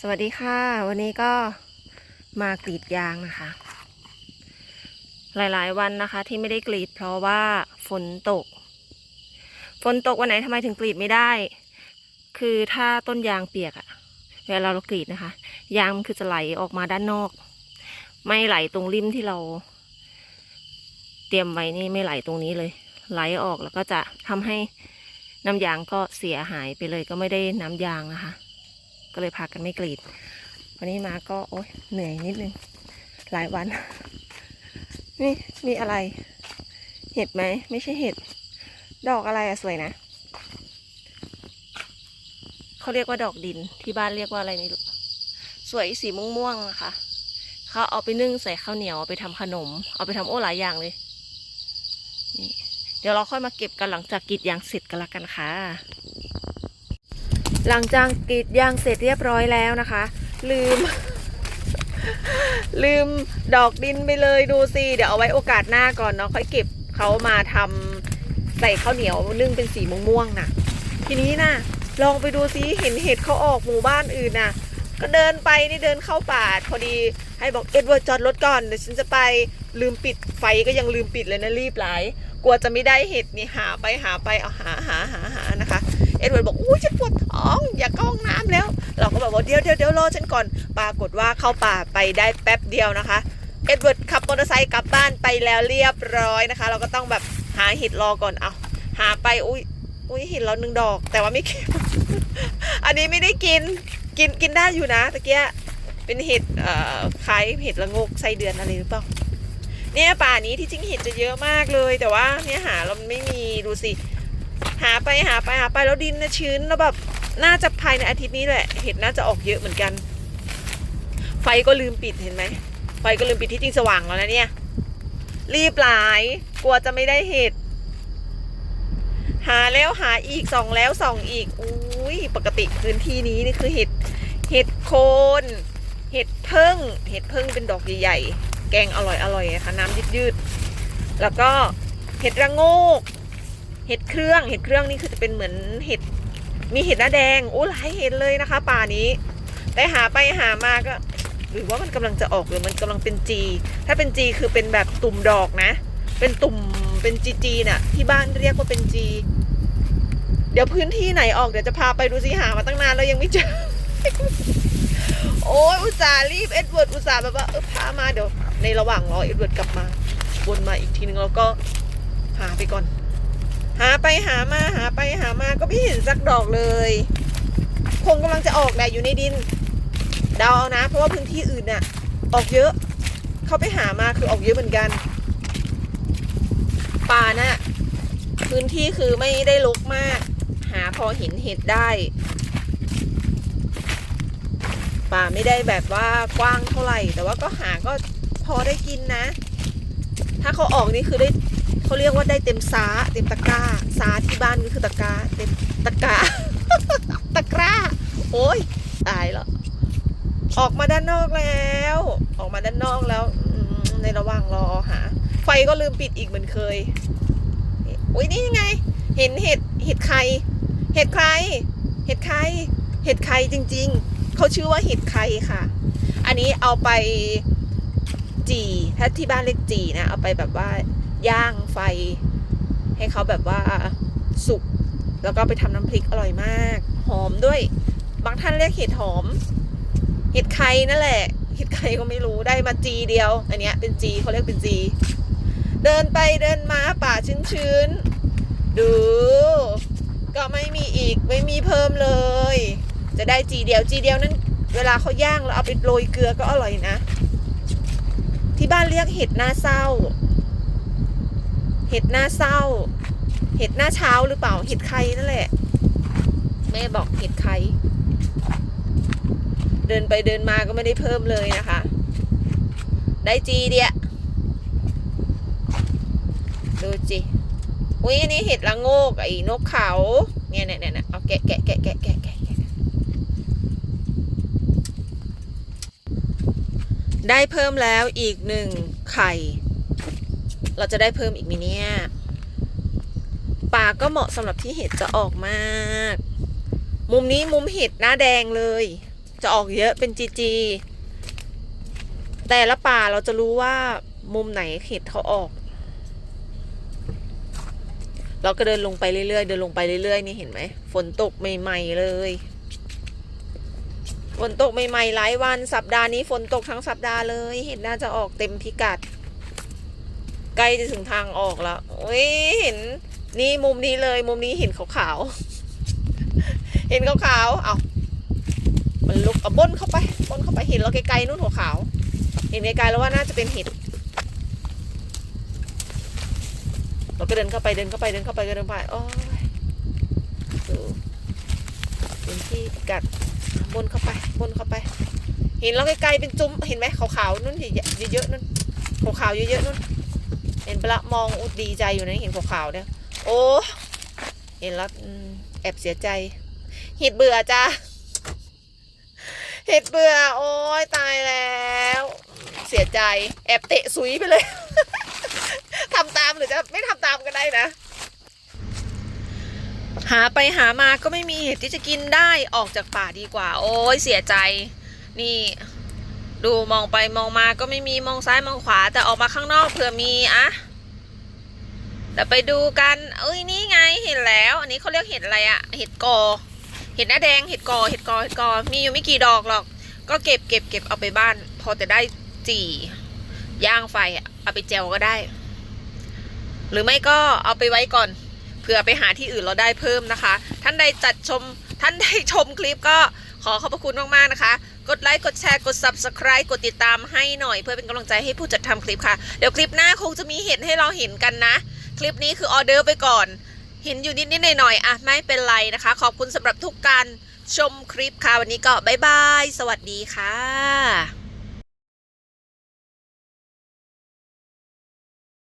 สวัสดีค่ะ วันนี้ก็มากรีดยางนะคะ หลายๆ วันนะคะ ที่ไม่ได้กรีด เพราะว่าฝนตก ฝนตกวันไหนทำไมถึงกรีดไม่ได้ คือถ้าต้นยางเปียกอะเวลาเรากรีดนะคะ ยางมันคือจะไหลออกมาด้านนอก ไม่ไหลตรงริมที่เรา เตรียมไว้นี่ไม่ไหลตรงนี้เลย ไหลออกแล้วก็จะทำให้น้ำยางก็เสียหายไปเลยก็ไม่ได้น้ำยางนะคะ ก็เลยพากันไม่กรีด วันนี้มาก็โอ๊ยเหนื่อยนิดนึง หลายวัน นี่มีอะไร เห็ดไหม ไม่ใช่เห็ด ดอกอะไรอะสวยนะ เขาเรียกว่าดอกดิน ที่บ้านเรียกว่าอะไรไม่รู้ สวยสีม่วงๆนะคะ เขาเอาไปนึ่งใส่ข้าวเหนียวเอาไปทำขนม เอาไปทำโอ้หลายอย่างเลย นี่เดี๋ยวเราค่อยมาเก็บกันหลังจากกรีดยางเสร็จกันละกันค่ะ หลังจากกรีดยางเสร็จเรียบร้อยแล้วนะคะ ลืม ลืมดอกดินไปเลยดูสิเดี๋ยวเอาไว้โอกาสหน้าก่อนเนาะค่อยเก็บเขามาทำใส่ข้าวเหนียวนึ่งเป็นสีม่วงๆนะทีนี้นะลองไปดูซิเห็นเห็ดเขาออกหมู่บ้านอื่นนะก็เดินไปนี่เดินเข้าป่าพอดีให้บอกเอ็ดเวิร์ดจอดรถก่อนเดี๋ยวฉันจะไปลืมปิดไฟก็ยังลืมปิดเลยนะรีบหลายกลัวจะไม่ได้เห็ดนี่หาไปหาไปเอาหาหาหาหานะคะ เอ็ดเวิร์ดบอกอุ้ยฉันปวดท องอยากเข้าห้องน้ำแล้ว เราก็บอกว่าเดี๋ยวเดี๋ยวเดี๋ยวรอฉันก่อน ปรากฏว่าเข้าป่าไปได้แป๊บเดียวนะคะ เอ็ดเวิร์ดขับมอเตอร์ไซค์กลับบ้านไปแล้วเรียบร้อยนะคะ เราก็ต้องแบบหาห็ดรอก่อนเอาหาไปอุ้ยอุ้ยห็ดแล้วหนึ่งดอก แต่ว่าไม่เก็บอันนี้ไม่ได้กิน กินกินได้อยู่นะตะเกียเป็นเห็ดเอ่อคล้ายเห็ดละงกไส้เดือนอะไรหรือเปล่าเนี่ยป่านี้ที่จริงเห็ดจะเยอะมากเลย แต่ว่าเนี่ยหาเราไม่มีดูสิหาไปหาไปหาไปแล้วดินนะชื้นแล้วแบบ น่าจะภายในอาทิตย์นี้แหละ เห็ดน่าจะออกเยอะเหมือนกัน ไฟก็ลืมปิดเห็นไหม ไฟก็ลืมปิดที่จริงสว่างแล้วนะเนี่ย รีบหลาย กลัวจะไม่ได้เห็ด หาแล้วหาอีกส่องแล้วส่องอีก อุ้ยปกติพื้นที่นี้นี่คือเห็ด เห็ดโคน เห็ดเพิ่ง เห็ดเพิ่งเป็นดอกใหญ่ๆ แกงอร่อยอร่อยค่ะน้ำยืดๆ แล้วก็เห็ดระโงกเห็ดเครื่อง เห็ดเครื่องนี่คือจะเป็นเหมือนเห็ด มีเห็ดหน้าแดงโอ้หลายเห็ดเลยนะคะ ป่านี้ แต่หาไปหามาก็ หรือว่ามันกำลังจะออกหรือมันกำลังเป็นจี ถ้าเป็นจีคือเป็นแบบตุ่มดอกนะ เป็นตุ่มเป็นจีจีน่ะ ที่บ้านเรียกว่าเป็นจี เดี๋ยวพื้นที่ไหนออกเดี๋ยวจะพาไปดูสิหามาตั้งนานแล้วยังไม่เจอโอ้ยอุตส่าห์รีบเอ็ดเวิร์ดอุตส่าห์แบบว่าเออพามาเดี๋ยวในระหว่างรอเอ็ดเวิร์ดกลับมาวนมาอีกทีนึงแล้วก็หาไปก่อน หาไปหามาหาไปหามาก็ไม่เห็นสักดอกเลย คงกำลังจะออกแหละอยู่ในดินเดาเอานะ เพราะว่าพื้นที่อื่นน่ะ ออกเยอะ เขาไปหามาคือออกเยอะเหมือนกันป่าน่ะพื้นที่คือไม่ได้รกมาก หาพอเห็นเห็ดได้ ป่าไม่ได้แบบว่ากว้างเท่าไหร่ แต่ว่าก็หาก็พอได้กินนะ ถ้าเขาออกนี่คือได้ เขาเรียกว่าได้เต็มซาเต็มตะกร้าซาที่บ้านก็คือตะกร้าเต็มตะกร้าตะกร้า โอ้ยตายแล้วออกมาด้านนอกแล้ว ออกมาด้านนอกแล้วในระหว่างรอหา ไฟก็ลืมปิดอีกเหมือนเคยอุ้ยนี่ไง เห็นเห็ดเห็ดใคร เห็ดใคร เห็ดใคร เห็ดใครจริง ๆ เขาชื่อว่าเห็ดใครค่ะ อันนี้เอาไปจีถ้าที่บ้านเรียกจีนะ เอาไปแบบว่า ย่างไฟ ให้เขาแบบว่าสุกแล้วก็ไปทำน้ำพริกอร่อยมาก หอมด้วย บางท่านเรียกเห็ดหอม เห็ดไข่นั่นแหละ เห็ดไข่ก็ไม่รู้ได้มาจีเดียว อันเนี้ยเป็นจีเขาเรียกเป็นจี เดินไปเดินมาป่าชื้นๆ ดู ก็ไม่มีอีกไม่มีเพิ่มเลย จะได้จีเดียวจีเดียวนั้น เวลาเขาย่างแล้วเอาไปโรยเกลือก็อร่อยนะ ที่บ้านเรียกเห็ดหน้าเศร้า เห็ดหน้าเศร้า เห็ดหน้าเช้าหรือเปล่า เห็ดไข่นั่นแหละ แม่บอกเห็ดไข่เดินไปเดินมาก็ไม่ได้เพิ่มเลยนะคะ ได้จีเดียดูจิอุ้ยอันนี้เห็ดละโงกไอ้นกเขา เนี่ยเนี่ยเนี่ยเอาแกะแกะแกะแกะแกะแกะได้เพิ่มแล้วอีกหนึ่งไข่ เราจะได้เพิ่มอีกมิเนี่ยป่าก็เหมาะสำหรับที่เห็ดจะออกมาก มุมนี้มุมเห็ดหน้าแดงเลย จะออกเยอะเป็นจีจีแต่ละป่าเราจะรู้ว่ามุมไหนเห็ดเขาออก เราก็เดินลงไปเรื่อยๆ เดินลงไปเรื่อยๆ นี่เห็นไหม ฝนตกใหม่ๆเลย ฝนตกใหม่ๆหลายวันสัปดาห์นี้ฝนตกทั้งสัปดาห์เลย เห็นน่าจะออกเต็มพิกัด ใกล้จะถึงทางออกแล้วโอ้ยเห็นนี่มุมนี้เลยมุมนี้เห็นขาวๆ เห็นขาวๆ เอามันลุกเอาบนเข้าไปบนเข้าไปเห็นเราไกลๆนู่นหัวขาว เห็นไกลๆแล้วว่าน่าจะเป็นเห็ด เราก็เดินเข้าไปเดินเข้าไปเดินเข้าไปเดินเข้าไปโอ้ยดูเป็นที่กัดบนเข้าไปบนเข้าไป เห็นเราไกลๆเป็นจุ้มเห็นไหมขาวๆนู่นเยอะๆนู่นขาวๆเยอะๆนู่น เห็นปละมองอุดดีใจอยู่นะเห็นขาวๆเนี่ย โอ้เห็นแล้วแอบเสียใจเห็ดเบื่อจ้าเห็ดเบื่อ โอ้ยตายแล้ว เสียใจ แอบเตะสุยไปเลย ทำตามหรือจะไม่ทำตามก็ได้นะ หาไปหามาก็ไม่มีเห็ดที่จะกินได้ออกจากป่าดีกว่า โอ้ยเสียใจ นี่ ดูมองไปมองมาก็ไม่มีมองซ้ายมองขวา แต่ออกมาข้างนอกเผื่อมีอะแต่ไปดูกันเอ้ยนี่ไงเห็นแล้ว อันนี้เขาเรียกเห็ดอะไรอะเห็ดกอ เห็ดหน้าแดงเห็ดกอเห็ดกอเห็ดกอ มีอยู่ไม่กี่ดอกหรอก ก็เก็บเก็บเก็บเอาไปบ้าน พอแต่ได้จี่ย่างไฟอะเอาไปแจวก็ได้ หรือไม่ก็เอาไปไว้ก่อนเผื่อไปหาที่อื่นเราได้เพิ่มนะคะ ท่านใดจัดชมท่านใดชมคลิปก็ขอขอบพระคุณมากๆนะคะ กดไลค์กดแชร์กด subscribe กดติดตามให้หน่อยเพื่อเป็นกำลังใจให้ผู้จัดทำคลิปค่ะ เดี๋ยวคลิปหน้าคงจะมีเห็นให้เราเห็นกันนะ คลิปนี้คือออเดอร์ไปก่อนเห็นอยู่นิดๆหน่อยๆอะไม่เป็นไรนะคะ ขอบคุณสำหรับทุกการชมคลิปค่ะ วันนี้ก็บ๊ายบาย สวัสดีค่ะ